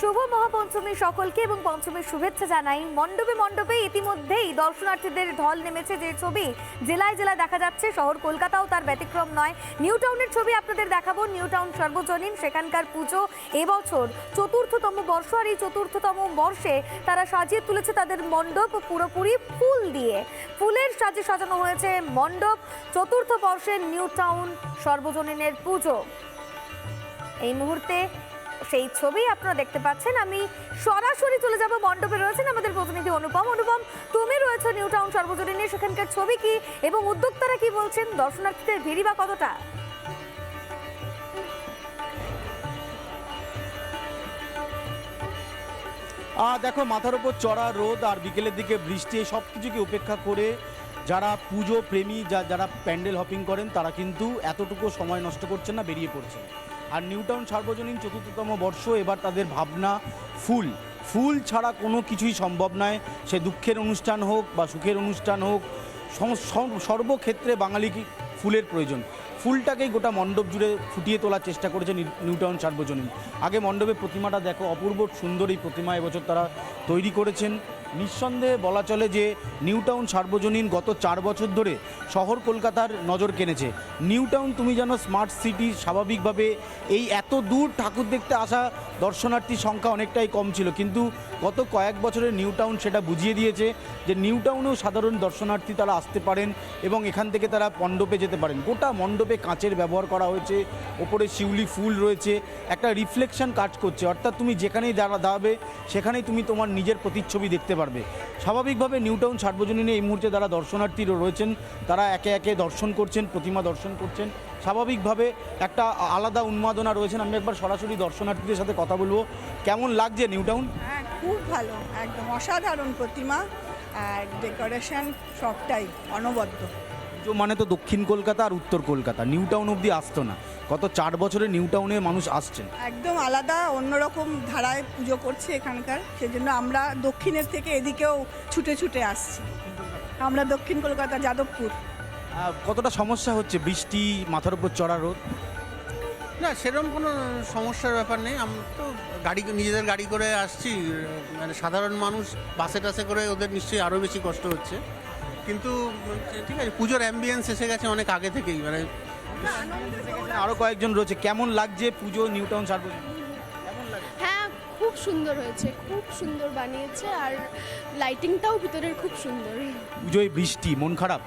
শুভ মহাপঞ্চমী সকলকে এবং পঞ্চমীর শুভেচ্ছা জানাই। মণ্ডপে মণ্ডপে ইতিমধ্যেই দর্শনার্থীদের ঢল নেমেছে যে ছবি। জেলায় জেলায় দেখা যাচ্ছে, শহর কলকাতাও তার ব্যতিক্রম নয়। নিউ টাউনের ছবি আপনাদের দেখাবো। নিউ টাউন সর্বজনীন, সেখানকার পুজো এবছর চতুর্থতম বর্ষ আর এই চতুর্থতম বর্ষে তারা সাজিয়ে তুলেছে তাদের মণ্ডপ পুরোপুরি ফুল দিয়ে। ফুলের সাজে সাজানো হয়েছে মণ্ডপ। চতুর্থ বর্ষের নিউ টাউন সর্বজনীনের পুজো। এই মুহূর্তে সেই ছবি আপনারা দেখতে পাচ্ছেন। আমি সরাসরি চলে যাব, মণ্ডপে রয়েছেন আমাদের প্রতিনিধি অনুপম। অনুপম, তুমি রয়েছে নিউ টাউন সর্বজনীনে সেখানকার ছবি কি এবং উদ্যোক্তারা কি বলছেন? দর্শনার্থীদের ভিড়ি বা কতটা দেখো, মাথার উপর চড়া, রোদ আর বিকেলের দিকে বৃষ্টি সব কিছুকে উপেক্ষা করে যারা পুজো প্রেমী, যা, যারা প্যান্ডেল হপিং করেন, তারা কিন্তু এতটুকু সময় নষ্ট করছেন না, বেরিয়ে পড়ছেন। আর নিউটাউন সার্বজনীন চতুর্থতম বর্ষ, এবার তাদের ভাবনা ফুল। ফুল ছাড়া কোনো কিছুই সম্ভব নয়। সে দুঃখের অনুষ্ঠান হোক বা সুখের অনুষ্ঠান হোক সর্বক্ষেত্রে বাঙালি ফুলের প্রয়োজন। ফুলটাকেই গোটা মণ্ডপ জুড়ে ফুটিয়ে তোলার চেষ্টা করেছে নিউ- নিউটাউন সার্বজনীন। আগে মণ্ডপে প্রতিমাটা দেখো, অপূর্ব সুন্দর এই প্রতিমা এবছর তারা তৈরি করেছেন। নিঃসন্দেহে বলা চলে যে নিউটাউন সার্বজনীন গত চার বছর ধরে শহর কলকাতার নজর কেনেছে নিউটাউন তুমি জানো স্মার্ট সিটি, স্বাভাবিকভাবে এই এত দূর ঠাকুর দেখতে আসা দর্শনার্থীর সংখ্যা অনেকটাই কম ছিল। কিন্তু গত কয়েক বছরে নিউটাউন সেটা বুঝিয়ে দিয়েছে যে নিউটাউনেও সাধারণ দর্শনার্থী তারা আসতে পারেন এবং এখান থেকে তারা মণ্ডপে যেতে পারেন। গোটা মণ্ডপে কাঁচের ব্যবহার করা হয়েছে, ওপরে শিউলি ফুল রয়েছে, একটা রিফ্লেকশন কাজ করছে। অর্থাৎ তুমি যেখানেই দাঁড়া দাঁড়াবে সেখানেই তুমি তোমার নিজের প্রতিচ্ছবি দেখতে পারবে। স্বাভাবিকভাবে নিউটাউন সার্বজনীনে এই মুহূর্তে যারা দর্শনার্থী রয়েছেন, তারা একে একে দর্শন করছেন, প্রতিমা দর্শন করছেন। স্বাভাবিকভাবে একটা আলাদা উন্মাদনা রয়েছেন। আমি একবার সরাসরি দর্শনার্থীদের সাথে কথা বলব। কেমন লাগছে নিউটাউন? হ্যাঁ খুব ভালো। একদম অসাধারণ প্রতিমা আর ডেকোরেশন সবটাই অনবদ্য। পুজো মানে তো দক্ষিণ কলকাতা আর উত্তর কলকাতা। নিউ টাউন অবধি আসতো না। গত চার বছরে নিউ টাউনে মানুষ আসছেন একদম আলাদা অন্যরকম ধারায় পুজো করছে এখানকার। সেজন্য আমরা দক্ষিণের থেকে এদিকেও ছুটে ছুটে আসছি। আমরা দক্ষিণ কলকাতা যাদবপুর। কতটা সমস্যা হচ্ছে? বৃষ্টি মাথার উপর চড়া রোদ? না সেরকম কোনো সমস্যার ব্যাপার নেই। আমি তো গাড়ি নিজেদের গাড়ি করে আসছি। মানে সাধারণ মানুষ বাসে টাসে করে ওদের নিশ্চয়ই আরও বেশি কষ্ট হচ্ছে। কিন্তু ঠিক আছে পুজোর অ্যাম্বিয়েন্স এসে গেছে অনেক আগে থেকেই মানে আরও কয়েকজন রয়েছে। কেমন লাগছে পুজো নিউটাউন সার্বজনীন হ্যাঁ খুব সুন্দর হয়েছে খুব সুন্দর বানিয়েছে আর লাইটিংটাও ভিতরের খুব সুন্দর। পুজোয় বৃষ্টি মন খারাপ?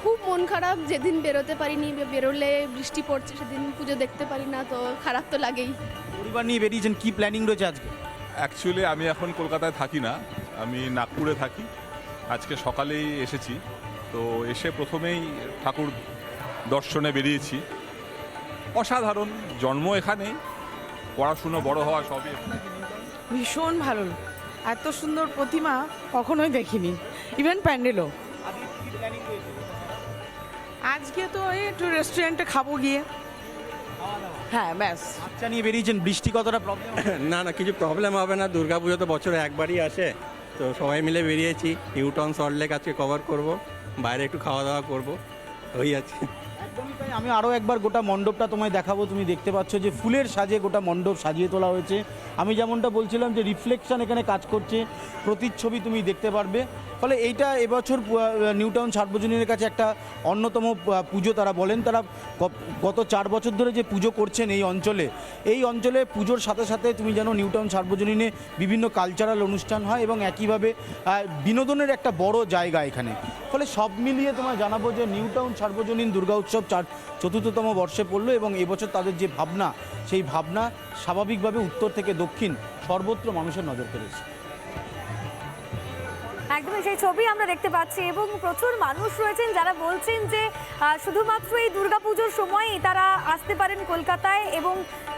খুব মন খারাপ যেদিন বেরোতে পারিনি বেরোলে বৃষ্টি পড়ছে সেদিন পুজো দেখতে পারি না তো খারাপ তো লাগেই। পরিবার নিয়ে বেরিয়েছেন কি প্ল্যানিং রয়েছে আজকে? অ্যাকচুয়ালি আমি এখন কলকাতায় থাকি না আমি নাগপুরে থাকি। আজকে সকালেই এসেছি। তো এসে প্রথমেই ঠাকুর দর্শনে বেরিয়েছি। অসাধারণ জন্ম এখানে। পড়াশুনো বড় হওয়া সবই ভীষণ ভালো। এত সুন্দর প্রতিমা কখনোই দেখিনি। ইভেন প্যান্ডেলও। আজকে তো এই একটু রেস্টুরেন্টে খাব গিয়ে। হ্যাঁ ব্যাস। বাচ্চা নিয়ে বেরিয়েছেন বৃষ্টি কতটা প্রবলেম না না কিছু প্রবলেম হবে না। দুর্গাপুজো তো বছরে একবারই আসে। তো সবাই মিলে বেরিয়েছি, নিউটন সল্টলেক আজকে কভার করব, বাইরে একটু খাওয়া দাওয়া করব, ওই আছে। আমি আরও একবার গোটা মণ্ডপটা তোমায় দেখাবো। তুমি দেখতে পাচ্ছ যে ফুলের সাজে গোটা মণ্ডপ সাজিয়ে তোলা হয়েছে। আমি যেমনটা বলছিলাম যে রিফ্লেকশন এখানে কাজ করছে, প্রতিচ্ছবি তুমি দেখতে পারবে। ফলে এইটা এবছর নিউটাউন সার্বজনীনের কাছে একটা অন্যতম পুজো তারা বলেন। তারা গত চার বছর ধরে যে পুজো করছেন এই অঞ্চলে এই অঞ্চলে পুজোর সাথে সাথে তুমি জানো নিউটাউন সার্বজনীনে বিভিন্ন কালচারাল অনুষ্ঠান হয় এবং একইভাবে বিনোদনের একটা বড় জায়গা এখানে। ফলে সব মিলিয়ে তোমায় জানাব যে নিউটাউন সার্বজনীন দুর্গা উৎসব চার চতুর্থতম বর্ষে পড়ল এবং এবছর তাদের যে ভাবনা, সেই ভাবনা স্বাভাবিকভাবে উত্তর থেকে দক্ষিণ সর্বত্র মানুষের নজর কেড়েছে। একদমই সেই ছবি আমরা দেখতে পাচ্ছি এবং প্রচুর মানুষ রয়েছেন যারা বলছেন যে শুধুমাত্র এই দুর্গাপুজোর সময়ই তারা আসতে পারেন কলকাতায় এবং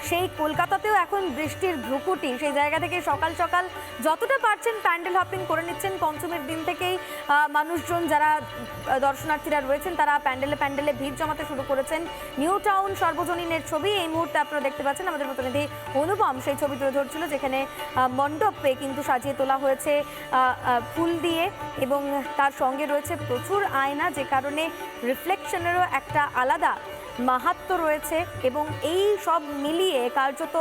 সেই কলকাতাতেও এখন বৃষ্টির ভ্রুকুটি। সেই জায়গা থেকে সকাল সকাল যতটা পারছেন প্যান্ডেল হপিং করে নিচ্ছেন। পঞ্চমের দিন থেকেই মানুষজন যারা দর্শনার্থীরা রয়েছেন তারা প্যান্ডেলে প্যান্ডেলে ভিড় জমাতে শুরু করেছেন। নিউ টাউন সর্বজনীনের ছবি এই মুহূর্তে আপনারা দেখতে পাচ্ছেন। আমাদের প্রতিনিধি অনুপম সেই ছবি তুলে ধরছিল যেখানে মণ্ডপে কিন্তু সাজিয়ে তোলা হয়েছে ফুল দিয়ে এবং তার সঙ্গে রয়েছে প্রচুর আয়না, যে কারণে রিফ্লেকশনেরও একটা আলাদা মাহাত্ম রয়েছে এবং এই সব মিলিয়ে কার্যত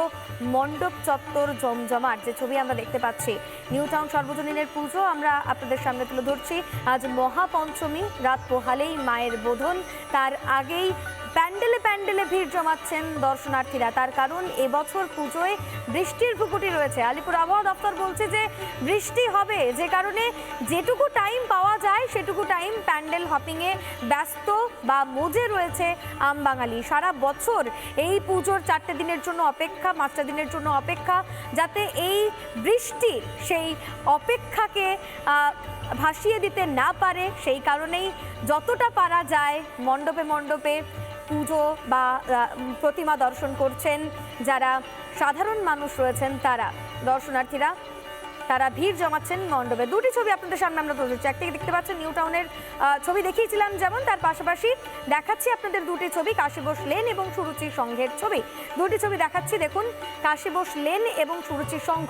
মণ্ডপ চত্বর জমজমাট, যে ছবি আমরা দেখতে পাচ্ছি। নিউ টাউন সর্বজনীনের পুজো আমরা আপনাদের সামনে তুলে ধরছি। আজ মহাপঞ্চমী, রাত পোহালেই মায়ের বোধন। তার আগেই প্যান্ডেলে প্যান্ডেলে ভিড় জমাচ্ছেন দর্শনার্থীরা। তার কারণ, এবছর পুজোয় বৃষ্টির ভুকুটি রয়েছে। আলিপুর আবহাওয়া দপ্তর বলছে যে, বৃষ্টি হবে। যে কারণে যেটুকু টাইম পাওয়া যায়, সেটুকু টাইম প্যান্ডেল হপিংয়ে ব্যস্ত বা মজে রয়েছে আম বাঙালি সারা বছর এই পুজোর চারটে দিনের জন্য অপেক্ষা, পাঁচটা দিনের জন্য অপেক্ষা, যাতে এই বৃষ্টি সেই অপেক্ষাকে ভাসিয়ে দিতে না পারে। সেই কারণেই যতটা পারা যায় মণ্ডপে মণ্ডপে পুজো বা প্রতিমা দর্শন করছেন যারা সাধারণ মানুষ রয়েছেন তারা, দর্শনার্থীরা, তারা ভিড় জমাচ্ছেন মণ্ডপে। দুটি ছবি আপনাদের সামনে আমরা তুলে ধরছি। একটি দেখতে পাচ্ছেন নিউ টাউনের ছবি দেখিয়েছিলাম যেমন, তার পাশাপাশি দেখাচ্ছি আপনাদের দুটি ছবি, কাশীবোস লেন এবং সুরুচি সংঘের ছবি। দুটি ছবি দেখাচ্ছি, দেখুন, কাশীবোস লেন এবং সুরুচি সংঘ।